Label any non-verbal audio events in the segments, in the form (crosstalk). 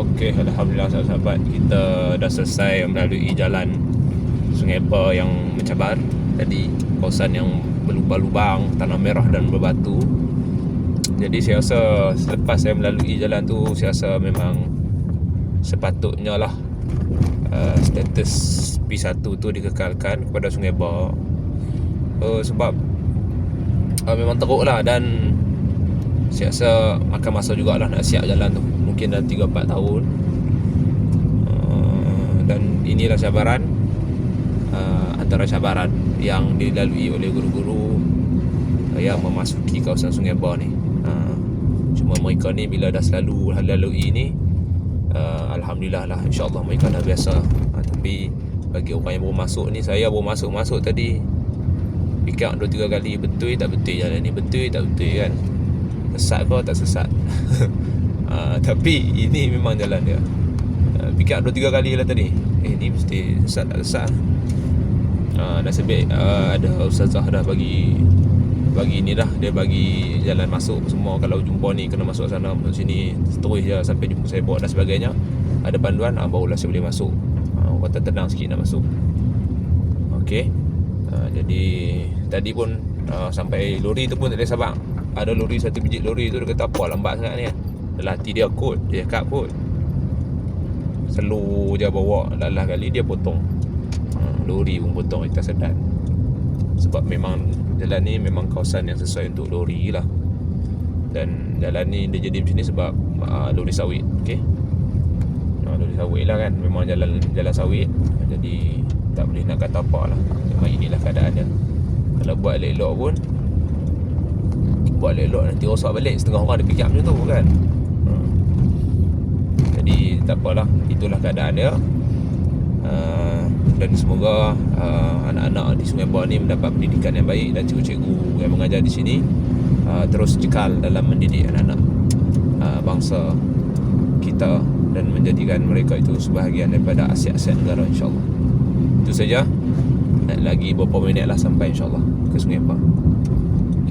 Okey, Alhamdulillah sahabat-sahabat. Kita dah selesai melalui jalan Sungai Ba yang mencabar. Tadi kawasan yang berlubang-lubang Tanah merah dan berbatu. Jadi saya rasa selepas saya melalui jalan tu Saya rasa memang sepatutnya lah uh, Status P1 tu dikekalkan kepada Sungai Ba uh, Sebab uh, memang teruk lah dan Saya rasa makan masa jugalah nak siap jalan tu Mungkin dah 3-4 tahun. Uh, Dan inilah cabaran uh, Antara cabaran yang dilalui oleh guru-guru uh, Yang memasuki kawasan Sungai Ba ni. Uh, Cuma mereka ni bila dah selalu lalui ni uh, Alhamdulillah lah InsyaAllah mereka dah biasa. Uh, Tapi bagi orang yang baru masuk ni Saya baru masuk-masuk tadi Fikir 2-3 kali Betul tak betul jalan ni? Betul tak betul kan? Sesat kau tak sesat (laughs) uh, Tapi ini memang jalan dia. Uh, Fikir 2-3 kali lah tadi. Eh ni mesti sesat tak sesat uh, Nasib baik uh, Ada ustazah dah bagi bagi ni dah. Dia bagi jalan masuk semua. Kalau jumpa ni kena masuk sana masuk sini terus je sampai jumpa saya dan sebagainya. Ada panduan ah, barulah saya boleh masuk. Ah, kata tenang sikit nak masuk. Okey. Uh, jadi tadi pun uh, sampai lori tu pun tak boleh sabar. Ada lori satu biji lori tu dia kata apa lambat sangat ni. Hati dia kot, dia cakap kot. Slow je bawa lalah kali dia potong. Uh, lori pun potong kita sedan. Sebab memang jalan ni memang kawasan yang sesuai untuk lori lah. Dan jalan ni dia jadi macam ni sebab uh, lori sawit. Okey. Uh, lori sawit lah kan. Memang jalan jalan sawit. Jadi tak boleh nak kata apa lah Memang inilah keadaan dia Kalau buat elok-elok pun Buat elok-elok nanti rosak balik Setengah orang dia fikir macam tu kan Jadi tak apalah Itulah keadaan dia. Uh, Dan semoga uh, Anak-anak di Sungai Buah ni Mendapat pendidikan yang baik Dan cikgu-cikgu yang mengajar di sini uh, Terus cekal dalam mendidik anak-anak uh, Bangsa kita dan menjadikan mereka itu sebahagian daripada aset-aset negara insyaAllah. Itu saja. Lagi beberapa minit lah sampai insyaAllah ke Sungai Empang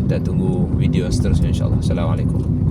kita tunggu video seterusnya insyaAllah. Assalamualaikum